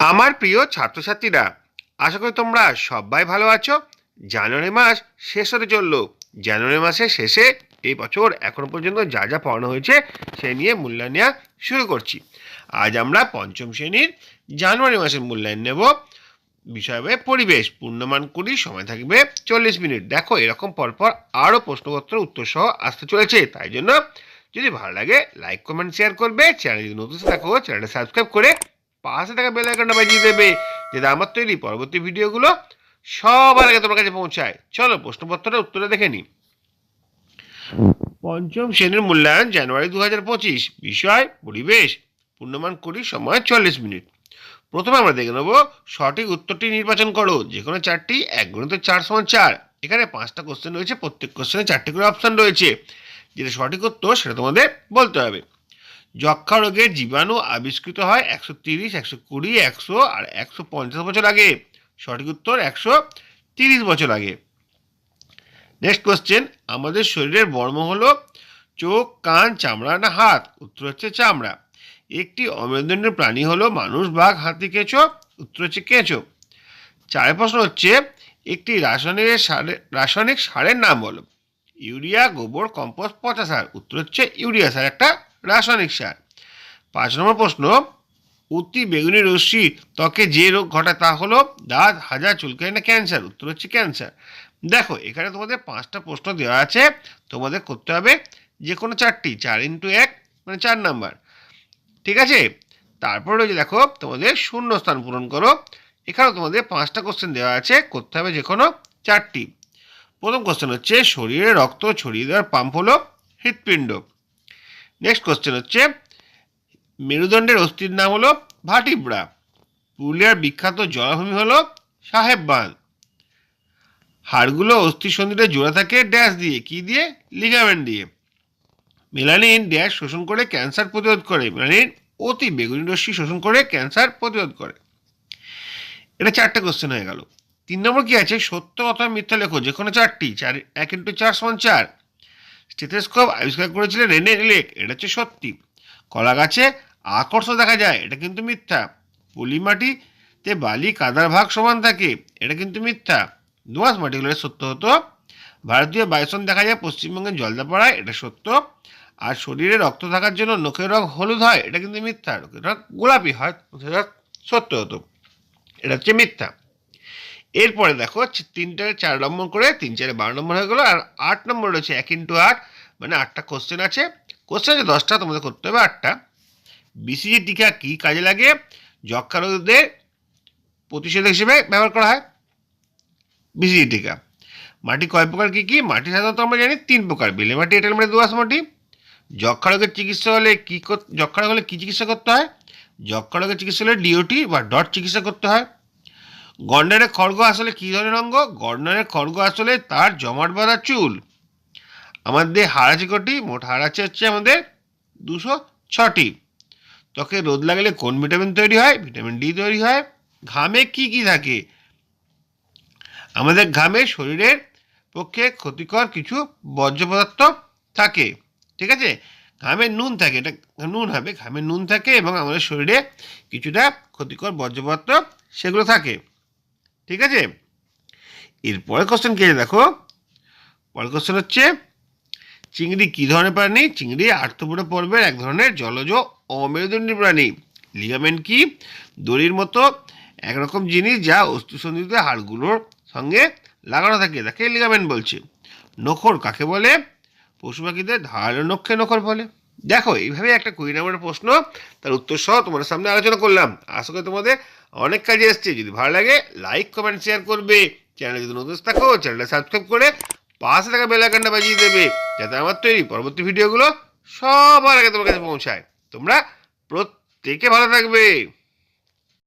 আমার প্রিয় ছাত্রছাত্রীরা, আশা করি তোমরা সবাই ভালো আছো। জানুয়ারি মাস শেষ হতে চলল। জানুয়ারি মাসের শেষে এই বছর এখনও পর্যন্ত যা যা পড়ানো হয়েছে সে নিয়ে মূল্যায়ন নেওয়া শুরু করছি। আজ আমরা পঞ্চম শ্রেণির জানুয়ারি মাসের মূল্যায়ন নেব। বিষয় হবে পরিবেশ। পূর্ণমান কুড়ি, সময় থাকবে চল্লিশ মিনিট। দেখো, এরকম পরপর আরও প্রশ্নপত্র উত্তর সহ আসতে চলেছে। তাই জন্য যদি ভালো লাগে লাইক কমেন্ট শেয়ার করবে। চ্যানেল যদি নতুন দেখো চ্যানেলটা সাবস্ক্রাইব করে পাশে থাকা বেল আইকনটা বাজিয়ে দেবে। যাতে আমার তৈরি, পরবর্তী ভিডিওগুলো সবার আগে তোমার কাছে পৌঁছায়। চলো, প্রশ্নপত্রটা উত্তরে দেখে নিই পঞ্চম শ্রেণির মূল্যায়ন, জানুয়ারি দু হাজার পঁচিশ। বিষয়, পরিবেশ। পূর্ণমান কুড়ি, সময় চল্লিশ মিনিট। প্রথমে আমরা দেখে নেব, সঠিক উত্তরটি নির্বাচন করো। যে কোনো চারটি, এক গণিত চার সমান চার। এখানে পাঁচটা কোশ্চেন রয়েছে, প্রত্যেক কোশ্চেনে চারটি করে অপশান রয়েছে। যেটা সঠিক উত্তর, সেটা তোমাদের বলতে হবে। যক্ষা রোগের জীবাণু আবিষ্কৃত হয় একশো তিরিশ, একশো কুড়ি, একশো আর একশো পঞ্চাশ বছর আগে। সঠিক উত্তর একশো তিরিশ বছর আগে। নেক্সট কোশ্চেন আমাদের শরীরের বর্ম হলো চোখ, কান, চামড়া না হাত? উত্তর হচ্ছে চামড়া। একটি অমেরুদণ্ডের প্রাণী হলো মানুষ, বাঘ, হাতি, কেঁচো? উত্তর হচ্ছে কেঁচো। চারের প্রশ্ন হচ্ছে, একটি রাসায়নিক সারের রাসায়নিক সারের নাম বলো। ইউরিয়া, গোবর, কম্পোস্ট পচা সার। উত্তর হচ্ছে ইউরিয়া সার। একটা রাসায়নিক সার। পাঁচ নম্বর প্রশ্ন অতি বেগুনি রশ্মি ত্বকে যে রোগ ঘটায় তা হলো দাঁত হাজার চুলকানি না ক্যান্সার? উত্তর হচ্ছে ক্যান্সার। দেখো, এখানে তোমাদের পাঁচটা প্রশ্ন দেওয়া আছে। তোমাদের করতে হবে যে কোনো চারটি, চার ইন্টু এক মানে চার নাম্বার। ঠিক আছে? তারপর রয়েছে দেখো, তোমাদের শূন্য স্থান পূরণ করো। এখানেও তোমাদের পাঁচটা কোশ্চেন দেওয়া আছে, করতে হবে যে কোনো চারটি। প্রথম কোশ্চেন হচ্ছে, শরীরে রক্ত ছড়িয়ে দেওয়ার পাম্প হলো হৃৎপিণ্ড। নেক্সট কোশ্চেন হচ্ছে, মেরুদণ্ডের অস্থির নাম হলো ভাটিব্রা। পুরুলিয়ার বিখ্যাত জলাভূমি হলো সাহেব বাঁধ। হাড়গুলো অস্থি সন্ধিতে জোড়া থাকে ড্যাশ দিয়ে, কি দিয়ে? লিগামেন্ট দিয়ে। মেলানিন ড্যাশ শোষণ করে ক্যান্সার প্রতিরোধ করে। মেলানিন অতি বেগুনি রশ্মি শোষণ করে ক্যান্সার প্রতিরোধ করে। এটা চারটে কোশ্চেন হয়ে গেল। তিন নম্বর কি আছে? সত্য, অথবা মিথ্যা লেখো যে কোনো চারটি। চার, এক ইন্টু চার সমান চার। স্টেথেস্কোপ আবিষ্কার করেছিলেন রেনে লেক, এটা হচ্ছে সত্যি। কলা গাছে আকর্ষণ দেখা যায়, এটা কিন্তু মিথ্যা। পলি মাটিতে বালি, কাদার ভাগ সমান থাকে, এটা কিন্তু মিথ্যা। দোয়াশ মাটিগুলো সত্য হতো? ভারতীয় বাইসন দেখা যায় পশ্চিমবঙ্গের জলদাপাড়ায়, এটা সত্য। আর শরীরে রক্ত থাকার জন্য নখের রং হলুদ হয়, এটা কিন্তু মিথ্যা। নখের রং গোলাপি হয় রং সত্য হতো। এটা হচ্ছে মিথ্যা। এরপরে দেখো তিনটায় চার নম্বর করে, তিন, চারে বারো নম্বর হয়ে গেলো, আর আট নম্বর রয়েছে এক ইন্টু আট মানে আটটা কোশ্চেন আছে। কোশ্চেন আছে দশটা, তোমাদের করতে হবে আটটা। বিসিজি টিকা কী কাজে লাগে? যক্ষা রোগীদের প্রতিষেধক হিসেবে ব্যবহার করা হয়। বিসিজি টিকা মাটি কয় প্রকার, কী কী? মাটি সাধারণত আমরা জানি তিন প্রকার। বেলে মাটি, এঁটেল মাটি দোয়াশ মাটি। যক্ষা রোগের চিকিৎসা হলে কী যক্ষা রোগ হলে কী চিকিৎসা করতে হয়? যক্ষা রোগের চিকিৎসা হলে ডিওটি বা ডট চিকিৎসা করতে হয়। গন্ডারের খড়গ আসলে কী ধরনের অঙ্গ? গন্ডারের খড়গ আসলে তার জমাট বাঁধা চুল। আমাদের হাড় আছে কটি? মোট হাড় আছে হচ্ছে আমাদের দুশো ছটি। ত্বকে রোদ লাগলে কোন ভিটামিন তৈরি হয়? ভিটামিন ডি তৈরি হয়। ঘামে কি কি থাকে? আমাদের ঘামে শরীরের পক্ষে ক্ষতিকর কিছু বর্জ্য পদার্থ থাকে। ঠিক আছে? ঘামে নুন থাকে। এটা নুন হবে। ঘামে নুন থাকে এবং আমাদের শরীরে কিছুটা ক্ষতিকর বর্জ্য পদার্থ সেগুলো থাকে। ঠিক আছে? এরপরে কোশ্চেন কে দেখো? পরের কোশ্চেন হচ্ছে, চিংড়ি কী ধরনের প্রাণী? চিংড়ি আর্থপুরে পর্বের এক ধরনের জলজ অমেরুদণ্ডী প্রাণী। লিগামেন্ট কি? দড়ির মতো একরকম জিনিস যা অস্তুসন্ধিত হাড়গুলোর সঙ্গে লাগানো থাকে। তাকে লিগামেন্ট বলছে। নখর কাকে বলে? পশু পাখিদের ধারালো নখে নখর বলে। দেখো, এইভাবে একটা কুড়ি নম্বরের প্রশ্ন, তার উত্তর সহ তোমাদের সামনে আলোচনা করলাম। আশা করি তোমাদের অনেক কাজে এসছে। যদি ভালো লাগে লাইক কমেন্ট শেয়ার করবে। চ্যানেলে যদি নতুন থাকো, চ্যানেলটা সাবস্ক্রাইব করে পাশে থাকা বেল আইকনটা বাজিয়ে দেবে, যাতে আমার তৈরি পরবর্তী ভিডিওগুলো সবার আগে তোমার কাছে পৌঁছায়। তোমরা প্রত্যেকে ভালো থাকবে।